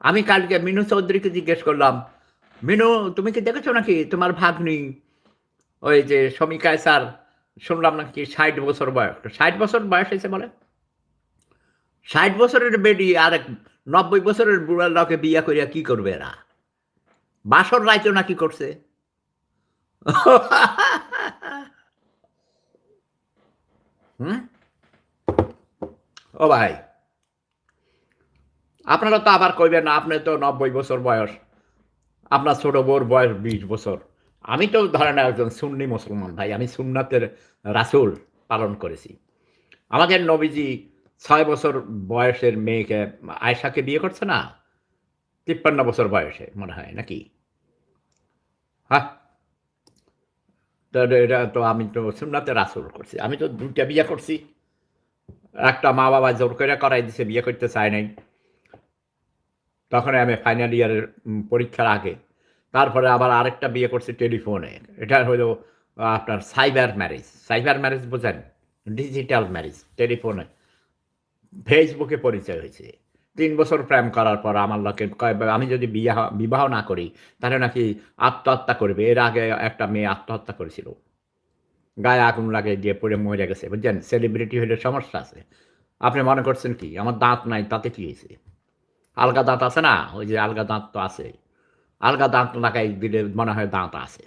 আমি কালকে মিনু চৌধুরীকে জিজ্ঞেস করলাম, মিনু, তুমি কি দেখেছ নাকি তোমার ভাগ্নি? ওই যে শমিকায় স্যার, শুনলাম নাকি ষাট বছর বয়স। ষাট বছর বয়স হয়েছে বলে? ষাট বছরের বেডি আর এক নব্বই বছরের বুড়ার লোকে বিয়া করিয়া কি করবে এরা? বাসর রাইতো নাকি করছে? হুম? ও ভাই আপনারা তো আবার কইবেন না আপনি তো নব্বই বছর বয়স। আপনার ছোট বউর বয়স বিশ বছর। আমি তো ধরেন একজন সুন্নি মুসলমান ভাই, আমি সুন্নাতের রাসুল পালন করেছি। আমাদের নবীজি ছয় বছর বয়সের মেয়েকে আয়সাকে বিয়ে করছে না? তিপ্পান্ন বছর বয়সে, মনে হয়, নাকি? হ্যাঁ। তো এটা তো আমি তো সুন্নাতে রাসুল করছি। আমি তো দুইটা বিয়ে করছি। একটা মা বাবা জোর করে করাই দিছে, বিয়ে করতে চায় নাই। তখন আমি ফাইনাল ইয়ারের পরীক্ষার আগে। তারপরে আবার আরেকটা বিয়ে করছি টেলিফোনে। এটা হলো আপনার সাইবার ম্যারেজ সাইবার ম্যারেজ বোঝেন? ডিজিটাল ম্যারেজ টেলিফোনে। ফেসবুকে পরিচয় হয়েছে। তিন বছর প্রেম করার পর আমার লোকে আমি যদি বিবাহ বিবাহ না করি, তাহলে নাকি আত্মহত্যা করবে। এর আগে একটা মেয়ে আত্মহত্যা করেছিল। গায়ে আগুন লাগে দিয়ে পড়ে মরে গেছে, বুঝছেন? সেলিব্রিটি হলে সমস্যা আছে। আপনি মনে করছেন কি? আমার দাঁত নাই, তাতে কী হয়েছে? আলগা দাঁত আছে না? ওই যে আলগা দাঁত তো আছে। আলগা দাঁত লাগাই দিলে মনে হয় দাঁত আছে।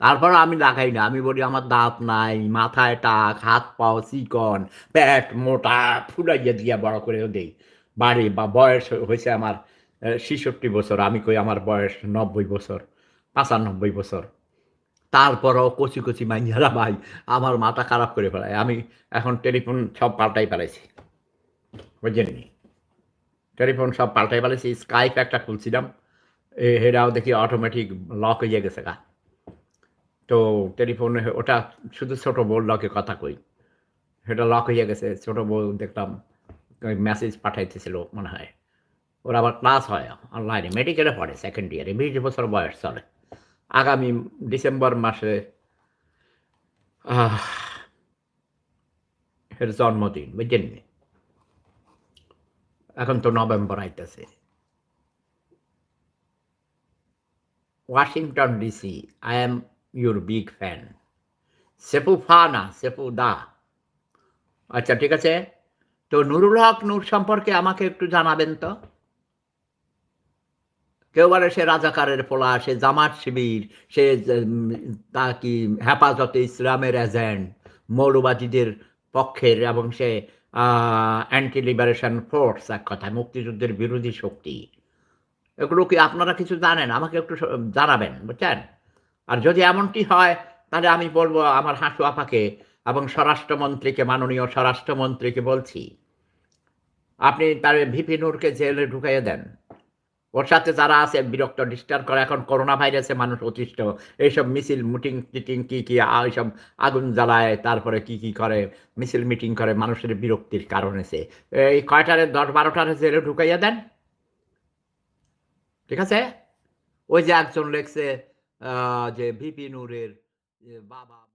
তারপর আমি লাগাই না। আমি বলি, আমার দাঁত নাই, মাথায় টাক, হাত পাও চিকন, পেট মোটা, ফুলাইয়া দিয়া বড় করেও দেই। বাড়ি বা বয়স হয়েছে আমার ছিষট্টি বছর। আমি কই আমার বয়স নব্বই বছর, পাঁচানব্বই বছর। তারপরও কচি কচি মাইয়ারা ভাই আমার মাথা খারাপ করে ফেলায়। আমি এখন টেলিফোন সব পাল্টাই ফেলাইছি। বুঝলেন টেলিফোন সব পাল্টাই ফেলেছি স্কাইপ একটা খুলছিলাম। এ হেরাও দেখি অটোমেটিক লক হয়ে গেছে গা। তো টেলিফোনে ওটা শুধু ছোটো বউ লকে কথা কই। সেটা লক হয়ে গেছে, ছোটো বউ দেখলাম মেসেজ পাঠাইতেছিল মনে হয়। ওর আবার ক্লাস হয় অনলাইনে মেডিকেলে পড়ে সেকেন্ড ইয়ারে বিশ বছর বয়স চলে। আগামী ডিসেম্বর মাসে এর জন্মদিন বুঝলেন এখন তো নভেম্বর আইতেছে। Washington DC I am your big fan সেপু ফা না, সেপু দা। আচ্ছা ঠিক আছে? তো নুরুল হক নূর সম্পর্কে আমাকে একটু জানাবেন তো? কেউ বলে সে রাজাকারের পোলা সে জামাত শিবির, সে তা কি হেফাজতে ইসলামের এজেন্ট মৌলবাদীদের পক্ষের, এবং সে অ্যান্টি লিবারেশন ফোর্স এক কথায়, মুক্তিযুদ্ধের বিরোধী শক্তি। এগুলো কি আপনারা কিছু জানেন? আমাকে একটু জানাবেন, বুঝছেন? আর যদি এমনটি হয়, তাহলে আমি বলব, আমার হাঁসু আপাকে এবং স্বরাষ্ট্রমন্ত্রীকে, মাননীয় স্বরাষ্ট্রমন্ত্রীকে বলছি, আপনি তার ভিপি নূরকে জেলে ঢুকাইয়ে দেন। ওর সাথে যারা আছে, বিরক্ত ডিস্টার্ব করে, এখন করোনা ভাইরাসে মানুষ অতিষ্ঠ। এইসব মিছিল মিটিং টিটিং কি কি এইসব আগুন জ্বালায়, তারপরে কি কি করে? মিছিল মিটিং করে মানুষের বিরক্তির কারণ এসে। এই কয়টারে, দশ বারোটারে জেলে ঢুকাইয়া দেন? ঠিক আছে? ওই যে একজন লেখছে যে ভিপি নূরের বাবা।